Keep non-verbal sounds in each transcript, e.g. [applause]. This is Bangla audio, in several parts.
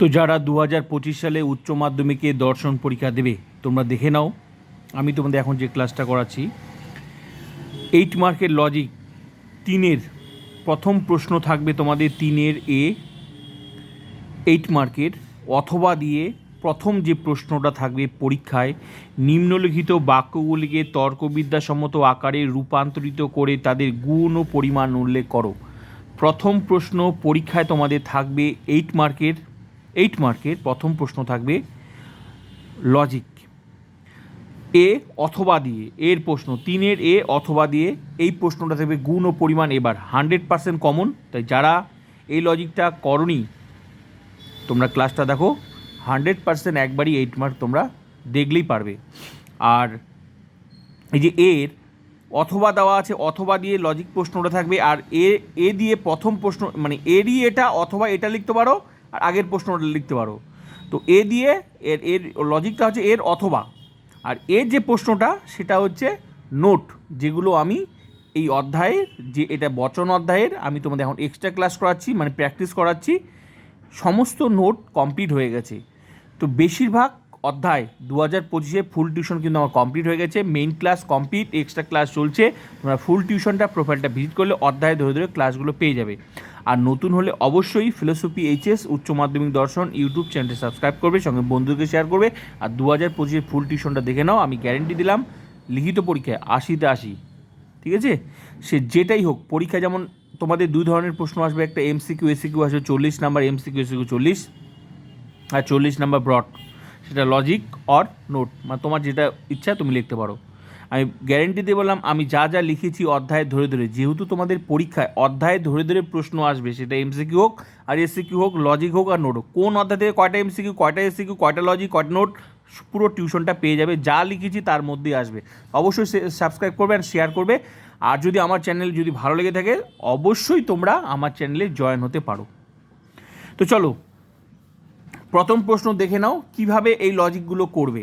তো যারা দু হাজার পঁচিশ সালে উচ্চ মাধ্যমিকে দর্শন পরীক্ষা দেবে, তোমরা দেখে নাও। আমি তোমাদের এখন যে ক্লাসটা করাচ্ছি এইট মার্কের লজিক তিনের প্রথম প্রশ্ন থাকবে তোমাদের তিনের এ এইট মার্কের অথবা দিয়ে প্রথম যে প্রশ্নটা থাকবে পরীক্ষায়, নিম্নলিখিত বাক্যগুলিকে তর্কবিদ্যাসম্মত আকারে রূপান্তরিত করে তাদের গুণ ও পরিমাণ উল্লেখ করো। প্রথম প্রশ্ন পরীক্ষায় তোমাদের থাকবে এইট মার্কের এইট মার্কের প্রথম প্রশ্ন থাকবে লজিক এ অথবা দিয়ে, এর প্রশ্ন, তিনের এ অথবা দিয়ে, এই প্রশ্নটা থাকবে গুণ ও পরিমাণ এবার। হান্ড্রেড পার্সেন্ট কমন তাই যারা এই লজিকটা করনি, তোমরা ক্লাসটা দেখো হান্ড্রেড পার্সেন্ট একবারই এইট মার্ক তোমরা দেখলেই পারবে। আর এই যে এর, অথবা দেওয়া আছে, অথবা দিয়ে লজিক প্রশ্নটা থাকবে, আর এ এ দিয়ে প্রথম প্রশ্ন মানে এরই এটা অথবা এটা লিখতে পারো আর আগের প্রশ্নটা লিখতে পারো। তো এ দিয়ে এর এর লজিকটা হচ্ছে এর অথবা। আর এর যে প্রশ্নটা, সেটা হচ্ছে নোট যেগুলো আমি এই অধ্যায়ের, যে এটা বচন অধ্যায়ের, আমি তোমাদের এখন এক্সট্রা ক্লাস করাচ্ছি মানে প্র্যাকটিস করাচ্ছি, সমস্ত নোট কমপ্লিট হয়ে গেছে। তো বেশিরভাগ অধ্যায় দু হাজার পঁচিশে ফুল টিউশন কিন্তু আমার কমপ্লিট হয়ে গেছে main class complete extra class চলছে, তোমরা ফুল টিউশনটা প্রোফাইলটা ভিজিট করলে অধ্যায় ধরে ধরে ক্লাসগুলো পেয়ে যাবে। আর নতুন হলে অবশ্যই ফিলোসফি এইচএস উচ্চ মাধ্যমিক দর্শন ইউটিউব চ্যানেলটি সাবস্ক্রাইব করবে, সঙ্গে বন্ধুকে শেয়ার করবে। আর দু হাজার পঁচিশে ফুল টিউশনটা দেখে নাও, আমি গ্যারেন্টি দিলাম লিখিত পরীক্ষায় আশিতে আশি। ঠিক আছে? সে যেটাই হোক পরীক্ষা যেমন তোমাদের দুই ধরনের প্রশ্ন আসবে, একটা এমসিকিউ, এসিকিউ আসবে, চল্লিশ নাম্বার এমসিকিউ, এসিকিউ চল্লিশ, আর চল্লিশ নাম্বার ব্রড সেটা লজিক অর নোট মানে তোমার যেটা ইচ্ছা তুমি লিখতে পারো। আমি গ্যারেন্টি দিয়ে বললাম, আমি যা যা লিখেছি অধ্যায় ধরে ধরে, যেহেতু তোমাদের পরীক্ষায় অধ্যায় ধরে ধরে প্রশ্ন আসবে, সেটা এমসিকিউ হোক আর এসিকিউ হোক লজিক হোক আর নোট হোক। কোন অধ্যায় থেকে কয়টা এমসিকিউ কয়টা এসিকিউ কয়টা লজিক কয়টা নোট পুরো টিউশনটা পেয়ে যাবে, যা লিখেছি তার মধ্যেই আসবে। অবশ্যই সাবস্ক্রাইব করবে আর শেয়ার করবে। আর যদি আমার চ্যানেল যদি ভালো লেগে থাকে, অবশ্যই তোমরা আমার চ্যানেলে জয়েন হতে পারো। তো চলো, প্রথম প্রশ্ন দেখে নাও, কীভাবে এই লজিকগুলো করবে?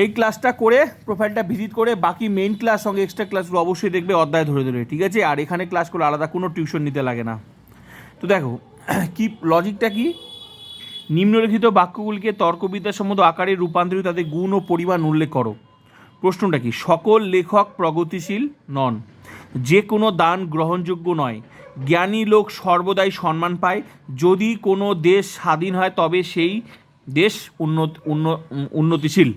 এই ক্লাসটা করে প্রোফাইলটা ভিজিট করে বাকি মেইন ক্লাস সঙ্গে এক্সট্রা ক্লাসগুলো অবশ্যই দেখবে অধ্যায় ধরে ধরে, ঠিক আছে? আর এখানে ক্লাস করে আলাদা কোনো টিউশন নিতে লাগে না। তো দেখো, [clears throat] কি লজিকটা কি? নিম্নলিখিত বাক্যগুলিকে তর্কবিদ্যাসম্মত আকারে রূপান্তরিত তাদের গুণ ও পরিমাণ উল্লেখ করো। প্রশ্নটা কি? সকল লেখক প্রগতিশীল নন। যে কোনো দান গ্রহণযোগ্য নয়। জ্ঞানী লোক সর্বদাই সম্মান পায়। যদি কোনো দেশ স্বাধীন হয়, তবে সেই দেশ উন্নত উন্ন- উন্নতিশীল।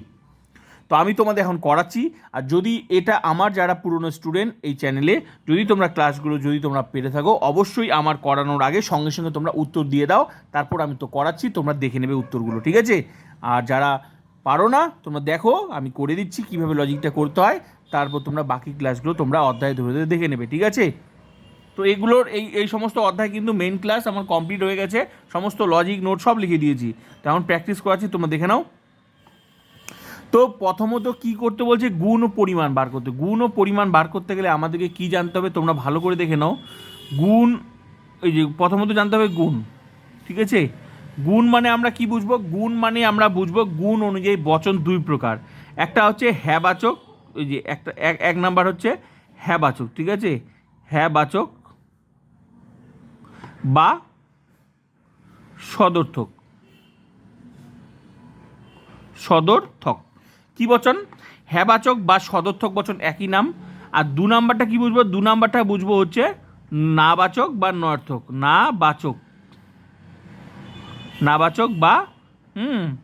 তো আমি তোমাদের এখন করাচ্ছি। আর যদি এটা আমার যারা পুরনো স্টুডেন্ট এই চ্যানেলে যদি তোমরা ক্লাসগুলো যদি তোমরা পেরে থাকো, অবশ্যই আমার করানোর আগে সঙ্গে সঙ্গে তোমরা উত্তর দিয়ে দাও। তারপর আমি তো করাচ্ছি, তোমরা দেখে নেবে উত্তরগুলো, ঠিক আছে? আর যারা পারো না, তোমরা দেখো, আমি করে দিচ্ছি কীভাবে লজিকটা করতে হয়। তারপর তোমরা বাকি ক্লাসগুলো তোমরা অধ্যায় ধরে ধরে দেখে নেবে, ঠিক আছে? তো এগুলোর এই এই সমস্ত অধ্যায় কিন্তু মেন ক্লাস আমার কমপ্লিট হয়ে গেছে। সমস্ত লজিক নোট সব লিখে দিয়েছি। তো এখন প্র্যাকটিস করাচ্ছি, তোমরা দেখে নাও। তো প্রথমত কি করতে বলছে? গুণ ও পরিমাণ বার করতে। গুণ ও পরিমাণ বার করতে গেলে আমাদেরকে কি জানতে হবে? তোমরা ভালো করে দেখে নাও। গুণ, এই যে প্রথমত জানতে হবে গুণ, ঠিক আছে? গুণ মানে আমরা কি বুঝব? গুণ মানে আমরা বুঝব গুণ অনুযায়ী বচন দুই প্রকার। একটা হচ্ছে হ্যাবাচক ওই যে একটা, এক এক নাম্বার হচ্ছে হ্যাবাচক, ঠিক আছে? হ্যাবাচক বা সদর্থক। সদর্থক। কি বচন? হ্যাবাচক বা সদর্থক বচন একই নাম। আর দু নাম্বারটা কি বুঝব? দু নাম্বারটা বুঝব হচ্ছে নাবাচক বা নর্থক। না বাচক। নাবাচক বা, হুম।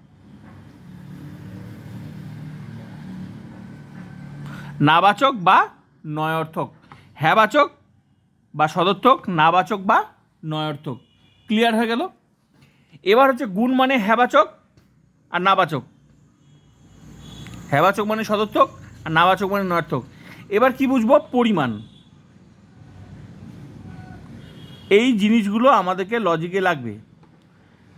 নাবাচক বা নয়র্থক। হ্যাবাচক বা সদর্থক নাবাচক বা নয়র্থক। ক্লিয়ার হয়ে গেল? এবার হচ্ছে গুণ মানে হ্যাবাচক আর নাবাচক হ্যাবাচক মানে সদর্থক আর নাবাচক মানে নয়ার্থক। এবার কি বুঝব? পরিমাণ। এই জিনিসগুলো আমাদেরকে লজিকে লাগবে।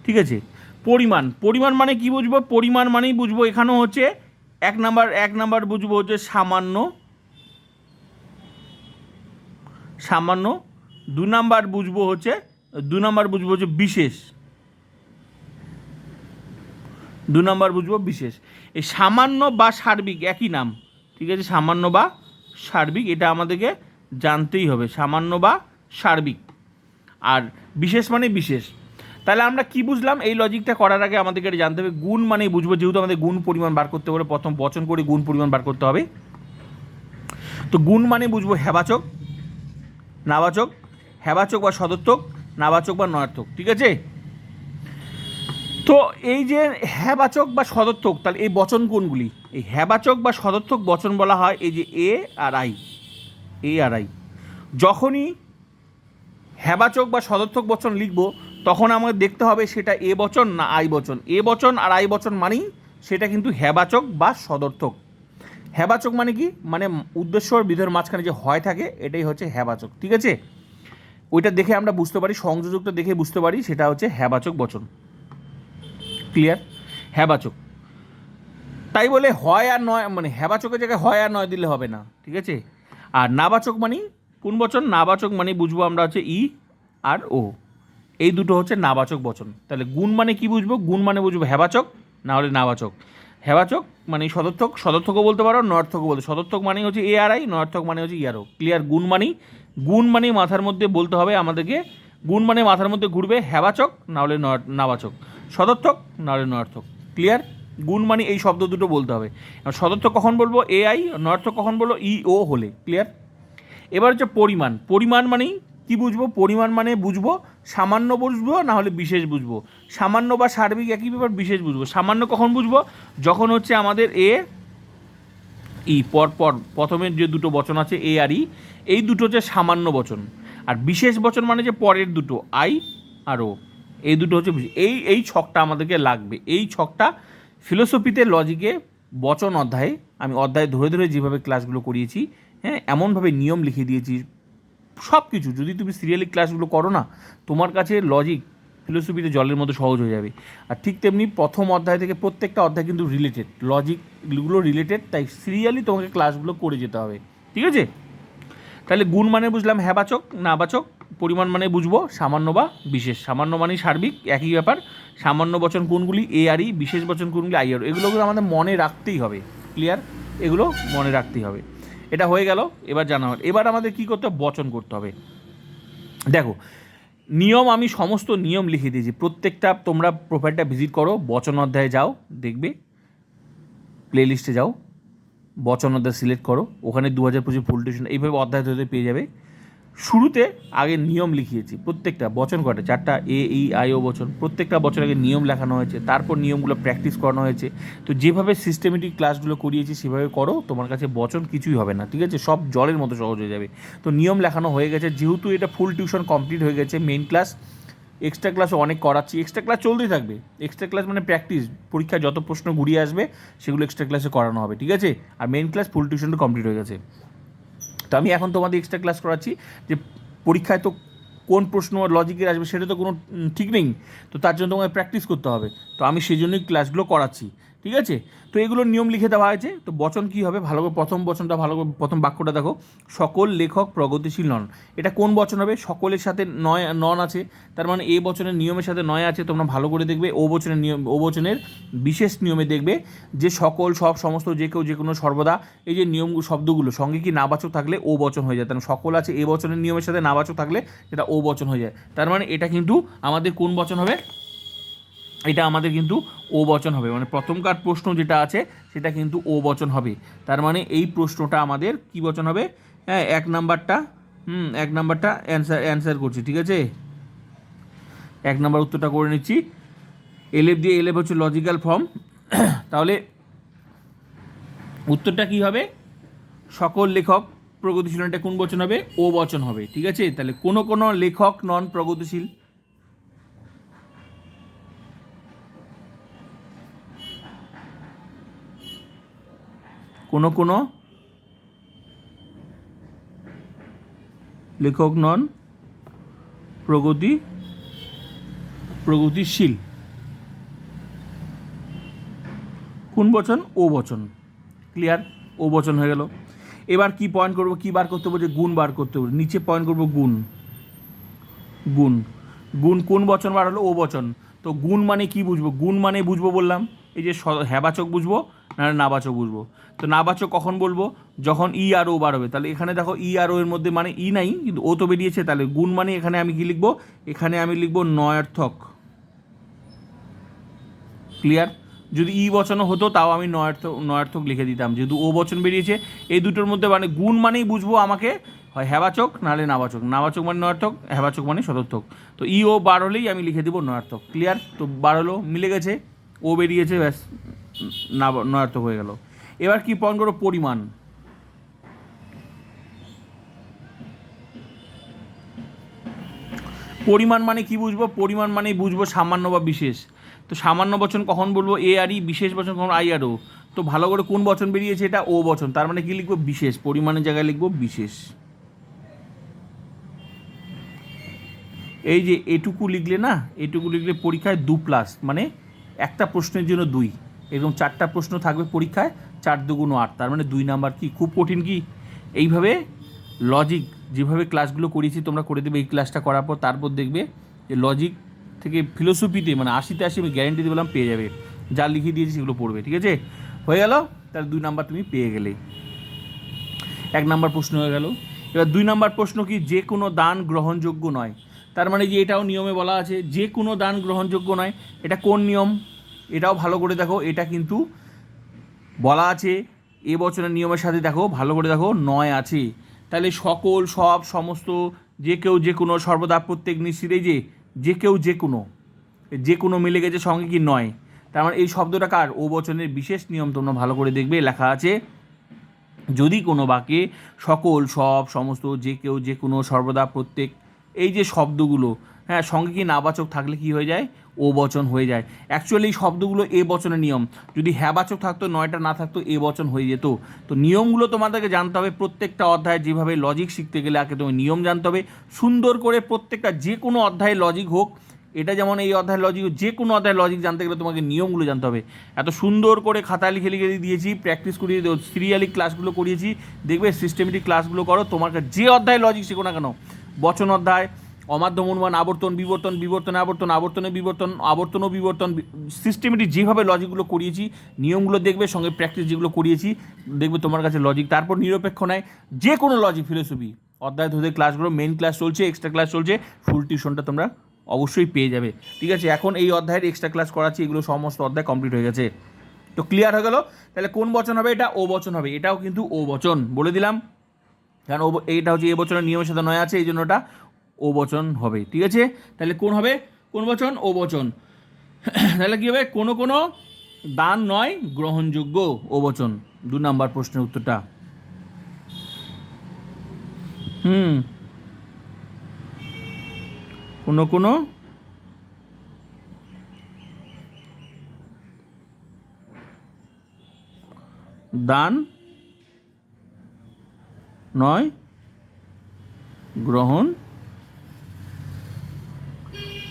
ঠিক আছে? পরিমাণ। পরিমাণ মানে কি বুঝব? পরিমাণ মানেই বুঝব এখানেও হচ্ছে এক নাম্বার এক নাম্বার বুঝব হচ্ছে সামান্য। সামান্য। দু নাম্বার বুঝব হচ্ছে, দু নাম্বার বুঝব হচ্ছে বিশেষ। দু নম্বর বুঝব বিশেষ। এই সামান্য বা সার্বিক একই নাম, ঠিক আছে? সামান্য বা সার্বিক, এটা আমাদেরকে জানতেই হবে, সামান্য বা সার্বিক। আর বিশেষ মানে বিশেষ। তাহলে আমরা কি বুঝলাম? এই লজিকটা করার আগে আমাদেরকে এটা জানতে হবে, গুণ মানে বুঝব, যেহেতু আমাদের গুণ পরিমাণ বার করতে হলে প্রথম বচন করে গুণ পরিমাণ বার করতে হবে। তো গুণ মানে বুঝব হেবাচক, নাবাচক, হেবাচক বা সদর্থক নাবাচক বা নয়ার্থক, ঠিক আছে? তো এই যে হ্যাবাচক বা সদর্থক, তাহলে এই বচন কোনগুলি? এই হ্যাবাচক বা সদর্থক বচন বলা হয় এই যে এ আর আই। A R I. যখনই হ্যাবাচক বা সদর্থক বচন লিখব, তখন আমাদের দেখতে হবে সেটা এ বচন না আই বচন। এ বচন আর আই বচন মানেই সেটা কিন্তু হ্যাবাচক বা সদর্থক। হ্যাবাচক মানে কি? মানে উদ্দেশ্য বিধের মাঝখানে যে হয় থাকে, এটাই হচ্ছে হ্যাবাচক। ঠিক আছে? ওইটা দেখে আমরা বুঝতে পারি, সংযোজকটা দেখে বুঝতে পারি, সেটা হচ্ছে হ্যাবাচক বচন। ক্লিয়ার হ্যাবাচক তাই বলে হয় আর নয় মানে হ্যাবাচকের জায়গায় হয় আর নয় দিলে হবে না, ঠিক আছে? আর নাবাচক মানে কোন বচন? নাবাচক মানে বুঝব আমরা হচ্ছে ই আর ও। এই দুটো হচ্ছে নাবাচক বচন। তাহলে গুণ মানে কি বুঝব? গুণ মানে বুঝব হ্যাবাচক না হলে নাবাচক হ্যাবাচক মানে সদর্থক, সদর্থকও বলতে পারো নয়ার্থকও বলতে সদর্থক মানে হচ্ছে এ আর আই নয়ার্থক মানে হচ্ছে ইয়ারও ক্লিয়ার গুণ মানেই, গুণ মানে মাথার মধ্যে বলতে হবে আমাদেরকে, গুণ মানে মাথার মধ্যে ঘুরবে হ্যাবাচক না হলে নাবাচক সদর্থক না হলে নয়ার্থক। ক্লিয়ার গুণ মানে এই শব্দ দুটো বলতে হবে। সদর্থক কখন বলব? এ আই নয়ার্থক কখন বলব? ই ও হলে। ক্লিয়ার এবার হচ্ছে পরিমাণ। পরিমাণ মানেই কি বুঝব? পরিমাণ মানে বুঝব, সামান্য বুঝব, না হলে বিশেষ বুঝব। সামান্য বা সার্বিক একই ব্যাপার, বিশেষ বুঝব। সামান্য কখন বুঝব? যখন হচ্ছে আমাদের এ ই পর পর প্রথমের যে দুটো বচন আছে এ আর ই এই দুটো হচ্ছে সামান্য বচন। আর বিশেষ বচন মানে যে পরের দুটো আই আর ও এই দুটো হচ্ছে বিশেষ। এই এই ছকটা আমাদেরকে লাগবে। এই ছকটা ফিলোসফিতে লজিকে বচন অধ্যায়ে, আমি অধ্যায় ধরে ধরে যেভাবে ক্লাসগুলো করিয়েছি হ্যাঁ এমনভাবে নিয়ম লিখে দিয়েছি সব কিছু যদি তুমি সিরিয়ালি ক্লাসগুলো করো না, তোমার কাছে লজিক ফিলোসফিতে জলের মতো সহজ হয়ে যাবে। আর ঠিক তেমনি প্রথম অধ্যায় থেকে প্রত্যেকটা অধ্যায় কিন্তু রিলেটেড লজিকগুলো রিলেটেড তাই সিরিয়ালি তোমাকে ক্লাসগুলো করে যেতে হবে। ঠিক আছে? তাহলে গুণ মানে বুঝলাম হ্যাবাচক নাবাচক পরিমাণ মানে বুঝব? সামান্য বা বিশেষ। সামান্য মানে সার্বিক, একই ব্যাপার। সামান্য বচন কোনগুলি এ আর ই বিশেষ বচন কোনগুলি আই আর এগুলো কিন্তু আমাদের মনে রাখতেই হবে। ক্লিয়ার এগুলো মনে রাখতেই হবে। এটা হয়ে গেল, এবার জানা হল। এবার আমাদের কী করতে হবে? বচন করতে হবে। দেখো, নিয়ম আমি সমস্ত নিয়ম লিখে দিয়েছি। প্রত্যেকটা তোমরা প্রোফাইলটা ভিজিট করো, বচন অধ্যায়ে যাও, দেখবে। প্লে লিস্টে যাও, বচন অধ্যায় সিলেক্ট করো। ওখানে দু হাজার পঁচিশ ফুল টিউশন এইভাবে অধ্যায় ধরে পেয়ে যাবে। শুরুতে আগে নিয়ম লিখিয়েছি, প্রত্যেকটা বচন কটা চারটা এ, ই, আই, ও বচন, প্রত্যেকটা বছর আগে নিয়ম লেখানো হয়েছে, তারপর নিয়মগুলো প্র্যাকটিস করানো হয়েছে। তো যেভাবে সিস্টেমেটিক ক্লাসগুলো করিয়েছি, সেভাবে করো, তোমার কাছে বচন কিছুই হবে না, ঠিক আছে? সব জলের মতো সহজ হয়ে যাবে। তো নিয়ম লেখানো হয়ে গেছে, যেহেতু এটা ফুল টিউশন কমপ্লিট হয়ে গেছে মেইন ক্লাস এক্সট্রা ক্লাসও অনেক করাচ্ছি এক্সট্রা ক্লাস চলতেই থাকবে। এক্সট্রা ক্লাস মানে প্র্যাকটিস পরীক্ষায় যত প্রশ্ন ঘুরিয়ে আসবে, সেগুলো এক্সট্রা ক্লাসে করানো হবে, ঠিক আছে? আর মেন ক্লাস ফুল টিউশনটা কমপ্লিট হয়ে গেছে। তো আমি এখন তোমাদের এক্সট্রা ক্লাস করাচ্ছি যে পরীক্ষায় তো কোন প্রশ্ন লজিকের আসবে সেটা তো কোনো ঠিক নেই। তো তার জন্য তোমাকে প্র্যাকটিস করতে হবে। তো আমি সেই জন্যই ক্লাসগুলো করাচ্ছি। ঠিক আছে? তো এগুলোর নিয়ম লিখে দেওয়া হয়েছে। তো বচন কী হবে? ভালো করে প্রথম বচনটা, ভালো করে প্রথম বাক্যটা দেখো। সকল লেখক প্রগতিশীল নন। এটা কোন বচন হবে? সকলের সাথে নয়, নন আছে। তার মানে এ বচনের নিয়মের সাথে নয় আছে। তোমরা ভালো করে দেখবে। ও বচনের নিয়ম, ও বচনের বিশেষ নিয়মে দেখবে যে সকল, সব সমস্ত, যে কেউ যে কোনো সর্বদা এই যে নিয়ম শব্দগুলো, সঙ্গে কি নাবাচক থাকলে ও বচন হয়ে যায়। তার মানে সকল আছে, এ বচনের নিয়মের সাথে নাবাচক থাকলে সেটা ও বচন হয়ে যায়। তার মানে এটা কিন্তু আমাদের কোন বচন হবে? এটা আমাদের কিন্তু ও বচন হবে। মানে প্রথমকার প্রশ্ন যেটা আছে, সেটা কিন্তু ও বচন হবে। তার মানে এই প্রশ্নটা আমাদের কি বচন হবে? হ্যাঁ এক নাম্বারটা, হুম, এক নাম্বারটা অ্যান্সার অ্যান্সার করছি, ঠিক আছে? এক নাম্বার উত্তরটা করে নিচ্ছি। এলএফ দিয়ে এলএফ হচ্ছে লজিক্যাল ফর্ম তাহলে উত্তরটা কি হবে? সকল লেখক প্রগতিশীল, এটা কোন বচন হবে? ও বচন হবে, ঠিক আছে? তাহলে কোনো কোনো লেখক নন প্রগতিশীল কোনো কোনো? লেখক নন। প্রগতি? প্রগতিশীল। কোন বচন? ও বচন। ক্লিয়ার? ও বচন হয়ে গেল। এবার কি পয়েন্ট করব? কি বার করতে যে গুণ বার করতে হবে। নিচে পয়েন্ট করব গুণ। গুণ। গুণ কোন বচন বার হলো? ও বচন। তো গুণ মানে কি বুঝব? গুণ মানে বুঝব বললাম। এই যে হ্যাবাচক বুঝব। না নাবাচক বুঝব। তো নাবাচক কখন বলব? যখন ই আর ও বার হবে তাহলে এখানে দেখো ই আর ও এর মধ্যে মানে ই নাই, কিন্তু ও তো বেরিয়েছে। তাহলে গুণ মানে এখানে আমি কি লিখব? এখানে আমি লিখব নয়ার্থক। ক্লিয়ার? যদি ই বচনও হতো, তাও আমি নয়ার্থক নয়ার্থক লিখে দিতাম। যেহেতু ও বচন বেরিয়েছে, এই দুটোর মধ্যে মানে গুণ মানেই বুঝব আমাকে। হয় হ্যাবাচক, নাহলে নাবাচক। নাবাচক মানে নয়ার্থক, হ্যাবাচক মানে সদর্থক তো ই ও বার হলেই আমি লিখে দিব নয়ার্থক। ক্লিয়ার? তো বার হলো, মিলে গেছে। ও বেরিয়েছে, ব্যাস। নয়ার্থক হয়ে গেল। এবার কি পয়েন্ট করো পরিমাণ? পরিমাণ মানে কি বুঝব? পরিমাণ মানেই বুঝব সামান্য বা বিশেষ। তো সামান্য বচন কখন বলব? এ আর ই, বিশেষ বচন কখন? আই আর ও। তো ভালো করে কোন বচন বেরিয়েছে এটা? ও বচন। তার মানে কি লিখব? বিশেষ। পরিমাণের জায়গায় লিখব বিশেষ। এই যে এটুকু লিখলে না, এটুকু লিখলে পরীক্ষায় দু প্লাস মানে একটা প্রশ্নের জন্য দুই। এরকম চারটা প্রশ্ন থাকবে পরীক্ষায়, চার দুগুণ আট। তার মানে দুই নাম্বার কি? খুব কঠিন কি? এইভাবে লজিক যেভাবে ক্লাসগুলো করিয়েছি, তোমরা করে দেবে এই ক্লাসটা করার পর, তারপর দেখবে যে লজিক থেকে ফিলোসফিতে মানে আশিতে আশি আমি গ্যারেন্টি দিয়ে বললাম পেয়ে যাবে। যা লিখে দিয়েছি সেগুলো পড়বে, ঠিক আছে? হয়ে গেল, তাহলে দুই নাম্বার তুমি পেয়ে গেলে। এক নাম্বার প্রশ্ন হয়ে গেল। এবার দুই নাম্বার প্রশ্ন কি? যে কোনো দান গ্রহণযোগ্য নয়। তার মানে যে এটাও নিয়মে বলা আছে, যে কোনো দান গ্রহণযোগ্য নয়। এটা কোন নিয়ম? এটাও ভালো করে দেখো, এটা কিন্তু বলা আছে, এ বছরের নিয়মের সাথে দেখো, ভালো করে দেখো, নয় আছে। তাহলে সকল, সব, সমস্ত, যে কেউ যে কোনো, সর্বদা প্রত্যেক নিশ্চিত যে যে কেউ যে কোনো যে কোনো মিলে গেছে সঙ্গে কি নয়। তার মানে এই শব্দটা কার? ও বচনের বিশেষ নিয়ম তোমরা ভালো করে দেখবে, লেখা আছে, যদি কোনো বাক্যে সকল, সব, সমস্ত, যে কেউ যে কোনো, সর্বদা প্রত্যেক, এই যে শব্দগুলো হ্যাঁ সঙ্গে কি নাবাচক থাকলে কি হয়ে যায়? ও বচন হয়ে যায়। অ্যাকচুয়ালি এই শব্দগুলো এ বচনের নিয়ম। যদি হ্যাবাচক থাকতো, নয়টা না থাকতো, এ বচন হয়ে যেত। তো নিয়মগুলো তোমাদেরকে জানতে হবে প্রত্যেকটা অধ্যায়ে। যেভাবে লজিক শিখতে গেলে আগে তুমি নিয়ম জানতে হবে। সুন্দর করে প্রত্যেকটা যে কোনো অধ্যায়ে লজিক হোক, এটা যেমন এই অধ্যায়ের লজিক যে কোনো অধ্যায়ের লজিক জানতে গেলে তোমাকে নিয়মগুলো জানতে হবে। এত সুন্দর করে খাতায় লিখে লিখে দিয়েছি প্র্যাকটিস করিয়ে সিরিয়ালি ক্লাসগুলো করিয়েছি। দেখবে সিস্টেমেটিক ক্লাসগুলো করো, তোমাকে যে অধ্যায় লজিক শেখো না কেন, বচন অধ্যায় অমাধ্যম অনুমান আবর্তন, বিবর্তন বিবর্তন আবর্তন, আবর্তনে বিবর্তন আবর্তন ও বিবর্তন সিস্টেমেটিক যেভাবে লজিকগুলো করিয়েছি, নিয়মগুলো দেখবে, সঙ্গে প্র্যাকটিস যেগুলো করিয়েছি, দেখবে তোমার কাছে লজিক তারপর নিরপেক্ষ নয় যে কোনো লজিক ফিলোসফি অধ্যায় ধরে ক্লাসগুলো মেন ক্লাস চলছে এক্সট্রা ক্লাস চলছে ফুল টিউশনটা তোমরা অবশ্যই পেয়ে যাবে। ঠিক আছে, এখন এই অধ্যায়ের এক্সট্রা ক্লাস করাচ্ছি, এগুলো সমস্ত অধ্যায় কমপ্লিট হয়ে গেছে। তো ক্লিয়ার হয়ে গেল? তাহলে কোন বচন হবে এটা? ও বচন হবে। এটাও কিন্তু ও বচন। বলে দিলাম। কারণ ও এইটা হচ্ছে এ বচনের নিয়মের সাথে নয় আছে এই জন্য ওটা ও বচন হবে। ঠিক আছে? তাহলে কোন হবে? কোন বচন? ও বচন। [clears throat] তাহলে কী হবে? কোনো কোনো দান নয়, গ্রহণযোগ্য ও বচন। দু নাম্বার প্রশ্নের উত্তরটা। হুম। কোনো কোনো দান নয়, গ্রহণ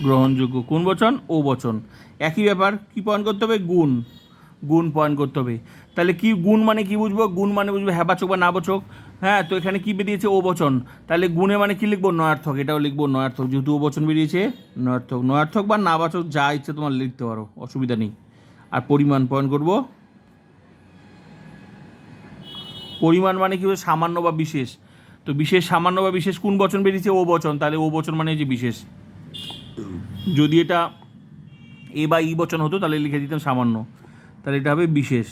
গ্রহণযোগ্য। কোন বচন? ও বচন। একই ব্যাপার, কি পয়েন্ট করতে হবে? গুণ। গুণ পয়েন্ট করতে হবে। তাহলে কি, গুণ মানে কি বুঝব? গুণ মানে বুঝব হ্যাবাচক বা নাবাচক হ্যাঁ তো এখানে কি বেরিয়েছে? ও বচন। তাহলে গুণে মানে কি লিখব? নয়ার্থক। এটাও লিখব নয়ার্থক। যেহেতু ও বচন বেরিয়েছে, নয়ার্থক। নয়ার্থক বা নাবাচক যা ইচ্ছে তোমার লিখতে পারো। অসুবিধা নেই। আর পরিমাণ পয়েন্ট করব। পরিমাণ মানে কি সামান্য বা বিশেষ। তো বিশেষ, সামান্য বা বিশেষ কোন বচন বেরিয়েছে? ও বচন। তাহলে ও বচন মানে যে বিশেষ। যদি এটা এ বা ই বচন হতো, তাহলে লিখে দিতাম সামান্য। তাহলে এটা হবে বিশেষ।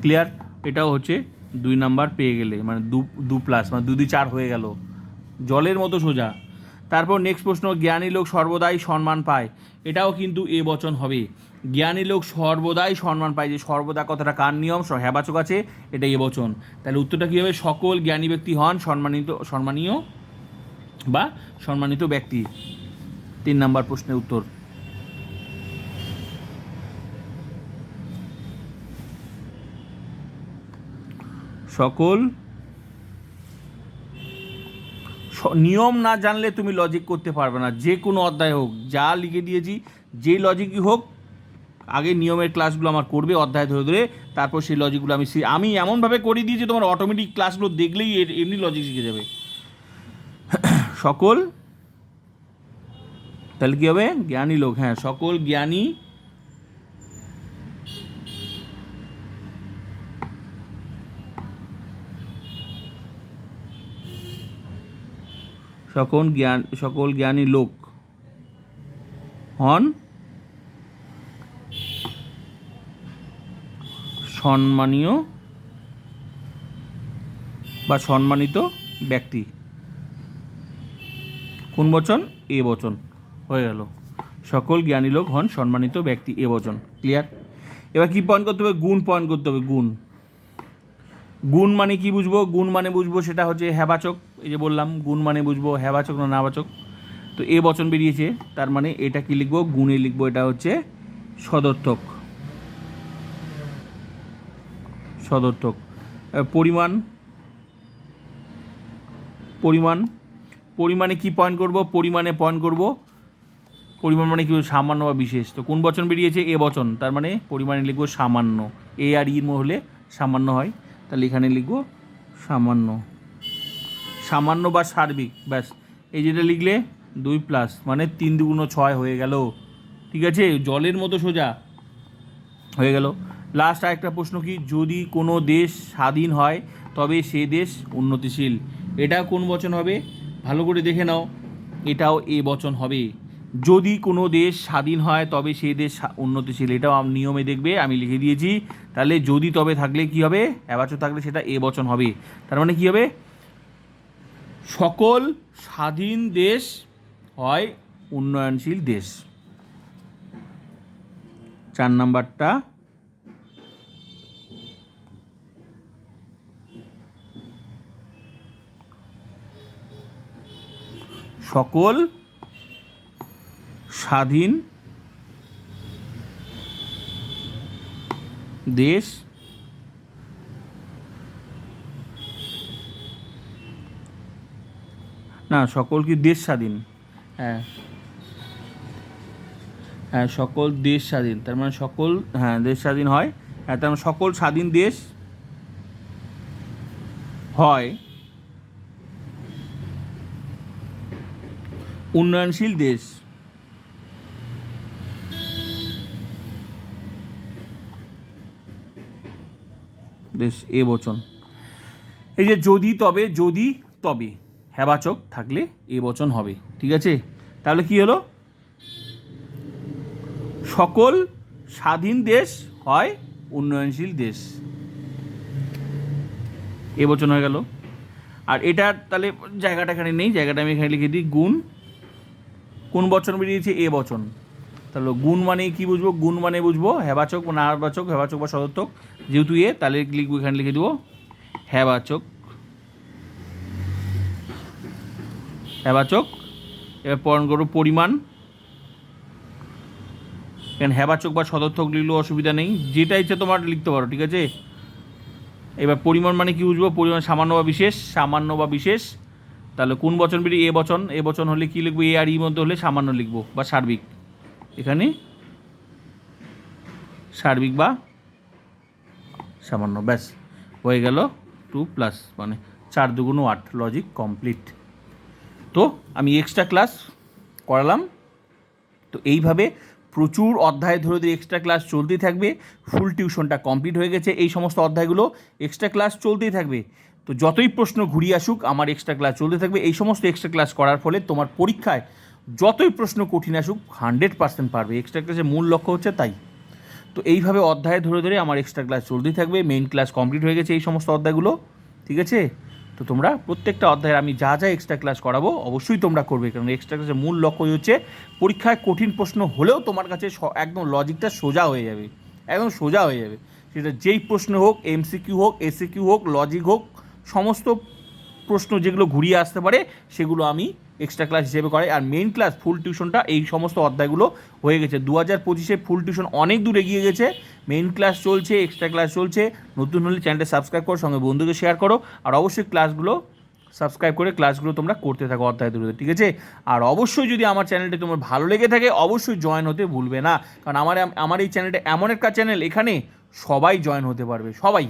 ক্লিয়ার এটাও হচ্ছে দুই নাম্বার পেয়ে গেলে মানে দু দু প্লাস মানে দুদি চার হয়ে গেল। জলের মতো সোজা। তারপর নেক্সট প্রশ্ন, জ্ঞানী লোক সর্বদাই সম্মান পায়। এটাও কিন্তু এ বচন হবে। জ্ঞানী লোক সর্বদাই সম্মান পায় যে সর্বদা কথাটা কার নিয়ম? হ্যাবাচক আছে এটা এ বচন। তাহলে উত্তরটা কী হবে? সকল জ্ঞানী ব্যক্তি হন, সম্মানিত, সম্মানীয় বা সম্মানিত ব্যক্তি, তিন নাম্বার প্রশ্নের উত্তর। সকল নিয়ম না জানলে তুমি লজিক করতে পারবে না। যে কোনো অধ্যায় হোক, যা লিখে দিয়েছি, যেই লজিকই হোক, আগে নিয়মের ক্লাসগুলো আমার করবে অধ্যায় ধরে ধরে, তারপর সেই লজিকগুলো আমি আমি এমনভাবে করে দিয়েছি, তোমার অটোমেটিক ক্লাসগুলো দেখলেই এমনি লজিক শিখে যাবে। সকল, তাহলে কী হবে? জ্ঞানী লোক হ্যাঁ সকল জ্ঞানী সকল জ্ঞান, সকল জ্ঞানী লোক হন। সম্মানীয় বা সম্মানিত ব্যক্তি। কোন বচন? এ বচন। হয়ে গেল। সকল জ্ঞানী লোক হন সম্মানিত ব্যক্তি, এ বচন। ক্লিয়ার এবার কি পয়েন্ট করতে হবে? গুণ পয়েন্ট করতে হবে, গুণ। গুণ মানে কি বুঝব? গুণ মানে বুঝব সেটা হচ্ছে হ্যাবাচক। এই যে বললাম, গুণ মানে বুঝব, হ্যাবাচক না নাবাচক। তো এ বচন বেরিয়েছে, তার মানে এটা কি লিখব? গুণে লিখব, এটা হচ্ছে সদর্থক। সদর্থক। পরিমাণ। পরিমাণ। পরিমাণে কি পয়েন্ট করব? পরিমাণে পয়েন্ট করব? পরিমাণ মানে কি সামান্য বা বিশেষ। তো কোন বচন বেরিয়েছে? এ বচন। তার মানে পরিমাণে লিখব সামান্য। এ আর ইর হলে সামান্য হয়। তাহলে এখানে লিখব সামান্য। সামান্য বা সার্বিক, ব্যাস। এই যেটা লিখলে দুই প্লাস মানে তিন দুগুণ ছয় হয়ে গেল। ঠিক আছে? জলের মতো সোজা হয়ে গেল। লাস্ট আরেকটা প্রশ্ন কি? যদি কোনো দেশ স্বাধীন হয়, তবে সে দেশ উন্নতিশীল। এটা কোন বচন হবে? ভালো করে দেখে নাও, এটাও এ বচন হবে। যদি কোনো দেশ স্বাধীন হয়, তবে সেই দেশ উন্নতিশীল। এটাও আম- নিয়মে দেখবে, আমি লিখে দিয়েছি। তাহলে যদি তবে থাকলে কি হবে? অ্যাবাচর থাকলে সেটা এ বচন হবে। তার মানে কি হবে? সকল স্বাধীন দেশ হয় উন্নয়নশীল দেশ। চার নাম্বারটা সকল স্বাধীন দেশ না, সকল কি দেশ স্বাধীন? হ্যাঁ। হ্যাঁ সকল দেশ স্বাধীন। তার মানে সকল হ্যাঁ দেশ স্বাধীন হয়। হ্যাঁ তার মানে সকল স্বাধীন দেশ হয়। উন্নয়নশীল দেশ। দেশ এ বচন। এই যে যদি, তবে যদি, তবে, হ্যাবাচক থাকলে এ বচন হবে, ঠিক আছে? তাহলে কি হলো? সকল স্বাধীন দেশ হয় উন্নয়নশীল দেশ। এ বচন হয়ে গেল। আর এটা তাহলে জায়গাটা এখানে নেই, জায়গাটা আমি এখানে লিখে দিই, গুণ কোন বচন বেরিয়েছে এ বচন। তাহলে গুণ মানে কি বুঝব? গুণ মানে বুঝব হ্যাবাচক বা নাবাচক হ্যাবাচক বা সদর্থক যেহেতু এ, তাহলে লিখব, এখানে লিখে দেবো হ্যাবাচক হ্যাবাচক এবার পূরণ করব পরিমাণ। এখানে হ্যাবাচক বা সদর্থক লিখলেও অসুবিধা নেই। যেটা ইচ্ছে তোমার লিখতে পারো, ঠিক আছে? এবার পরিমাণ মানে কি বুঝব? পরিমাণ সামান্য বা বিশেষ, সামান্য বা বিশেষ। তাহলে কোন বচন বেরিয়ে এ বচন এ বচন হলে কি লিখব? এ আর ই মধ্যে হলে সামান্য লিখব বা সার্বিক। এখানে সার্বিক বা সামান্য, ব্যাস। হয়ে গেল টু প্লাস মানে চার দুগুণ আট, লজিক কমপ্লিট। তো আমি এক্সট্রা ক্লাস করালাম। তো এইভাবে প্রচুর অধ্যায় ধরে ধরে এক্সট্রা ক্লাস চলতেই থাকবে। ফুল টিউশনটা কমপ্লিট হয়ে গেছে। এই সমস্ত অধ্যায়গুলো এক্সট্রা ক্লাস চলতেই থাকবে। তো যতই প্রশ্ন ঘুরিয়ে আসুক, আমার এক্সট্রা ক্লাস চলতে থাকবে। এই সমস্ত এক্সট্রা ক্লাস করার ফলে তোমার পরীক্ষায় যতই প্রশ্ন কঠিন আসুক হান্ড্রেড পার্সেন্ট পারবে। এক্সট্রা ক্লাসের মূল লক্ষ্য হচ্ছে তাই। তো এইভাবে অধ্যায় ধরে ধরে আমার এক্সট্রা ক্লাস চলতেই থাকবে। মেইন ক্লাস কমপ্লিট হয়ে গেছে এই সমস্ত অধ্যায়গুলো, ঠিক আছে? তো তোমরা প্রত্যেকটা অধ্যায়ের আমি যা যা এক্সট্রা ক্লাস করাবো, অবশ্যই তোমরা করবে। কারণ এক্সট্রা ক্লাসের মূল লক্ষ্যই হচ্ছে, পরীক্ষায় কঠিন প্রশ্ন হলেও তোমার কাছে একদম লজিকটা সোজা হয়ে যাবে। একদম সোজা হয়ে যাবে। সেটা যেই প্রশ্ন হোক এমসিকিউ হোক এসিকিউ হোক লজিক হোক সমস্ত প্রশ্ন যেগুলো ঘুরিয়ে আসতে পারে, সেগুলো আমি এক্সট্রা ক্লাস হিসেবে করে আর মেইন ক্লাস ফুল টিউশনটা এই সমস্ত অধ্যায়গুলো হয়ে গেছে। দু হাজার পঁচিশে ফুল টিউশন অনেক দূর এগিয়ে গেছে। মেইন ক্লাস চলছে এক্সট্রা ক্লাস চলছে। নতুন হলে চ্যানেলটা সাবস্ক্রাইব করো, সঙ্গে বন্ধুকে শেয়ার করো। আর অবশ্যই ক্লাসগুলো সাবস্ক্রাইব করে ক্লাসগুলো তোমরা করতে থাকো অধ্যায় দূরে, ঠিক আছে? আর অবশ্যই যদি আমার চ্যানেলটি তোমার ভালো লেগে থাকে, অবশ্যই জয়েন হতে ভুলবে না। কারণ আমার আমার এই চ্যানেলটা এমন একটা চ্যানেল এখানে সবাই জয়েন হতে পারবে, সবাই।